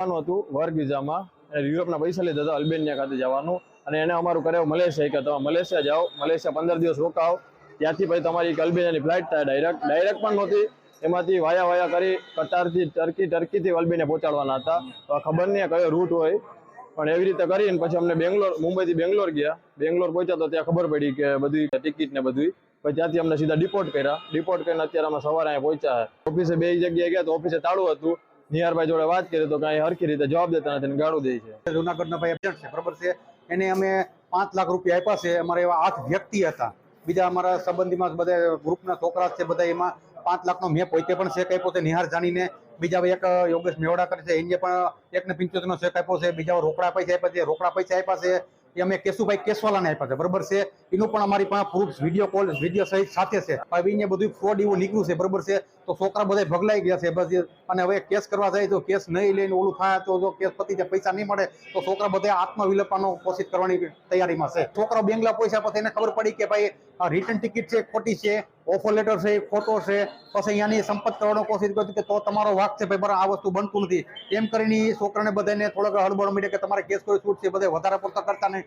જવાનું હતું વર્ક વિઝામાં અને યુરોપના પૈસા લીધા હતા અલ્બેનિયા ખાતે જવાનું. અને એને અમારું કરાવ્યું મલેશિયા. કે તમે મલેશિયા જાઓ, મલેશિયા પંદર દિવસ રોકાઓ. ત્યાંથી પછી તમારી અલ્બેનિયાની ફ્લાઇટ થાય. ડાયરેક્ટ ડાયરેક્ટ પણ નહોતી. એમાંથી વાયા વાયા કરી કતારથી, ટર્કી, ટર્કીથી અલ્બેનિયા પહોંચાડવાના હતા. તો ખબર નહીં કયો રૂટ હોય. પણ એવી રીતે કરીને પછી અમને બેંગ્લોર, મુંબઈથી બેંગ્લોર ગયા. બેંગ્લોર પહોંચ્યા તો ત્યાં ખબર પડી કે બધી ટિકિટ ને બધું પછી ત્યાંથી અમને સીધા ડિપોર્ટ કર્યા. ડિપોર્ટ કરીને અત્યારે અમે સવારે અહીંયા પહોંચ્યા ઓફિસે બે જગ્યાએ ગયા તો ઓફિસે તાળું હતું. નિયરભાઈ જોડે વાત કરી તો કાંઈ હરખી રીતે જવાબ દેતા નથી ગાળું દે છે. જુનાગઢના ભાઈ એજન્ટ છે, બરોબર છે? એને અમે પાંચ લાખ રૂપિયા આપ્યા છે, અમારે એવા આઠ વ્યક્તિ હતા. બીજા અમારા સંબંધીમાં બધા ગ્રુપના છોકરા છે, બધા એમાં પાંચ લાખનો મેં પોતે પણ શેક આપ્યો છે, નિહાર જાણીને. બીજા એક યોગેશ મેવડા કરે છે, એને પણ એકને પંચોતેરનો શેક આપ્યો છે બીજા રોકડા પૈસા આપ્યા છે, રોકડા પૈસા આપ્યા છે. એ અમે કેશુભાઈ કેશવાલાને આપ્યા છે. બરોબર છે? એનું પણ અમારી પાસે પ્રૂફ વીડિયો કોલ વીડિયો સહિત સાથે છે. હવે એને બધું ફ્રોડ એવું નીકળ્યું છે. બરોબર છે? તો છોકરા બધા ભગલાઈ ગયા છે. બસ અને હવે કેસ કરવા જાય તો કેસ નહીં લઈને ઓલું થાય તો જો કેસ પતી જાય પૈસા નહીં મળે તો છોકરા બધા આત્મવિલપવાનો કોશિશ કરવાની તૈયારીમાં છે. છોકરા બેંગલા પૈસા પછી એને ખબર પડી કે ભાઈ રિટર્ન ટિકિટ છે, ખોટી છે ઓફર લેટર છે, ખોટો છે, પછી અહીંયાની સંપર્ક કરવાનો કોશિશ કરતી કે તો તમારો વાક છે ભાઈ બરાબર આ વસ્તુ બનતું નથી. એમ કરીને છોકરાને બધાને થોડાક હળબળ મળે કે તમારે કેસ કોઈ છૂટ છે, બધા વધારે પડતા કરતા નહીં.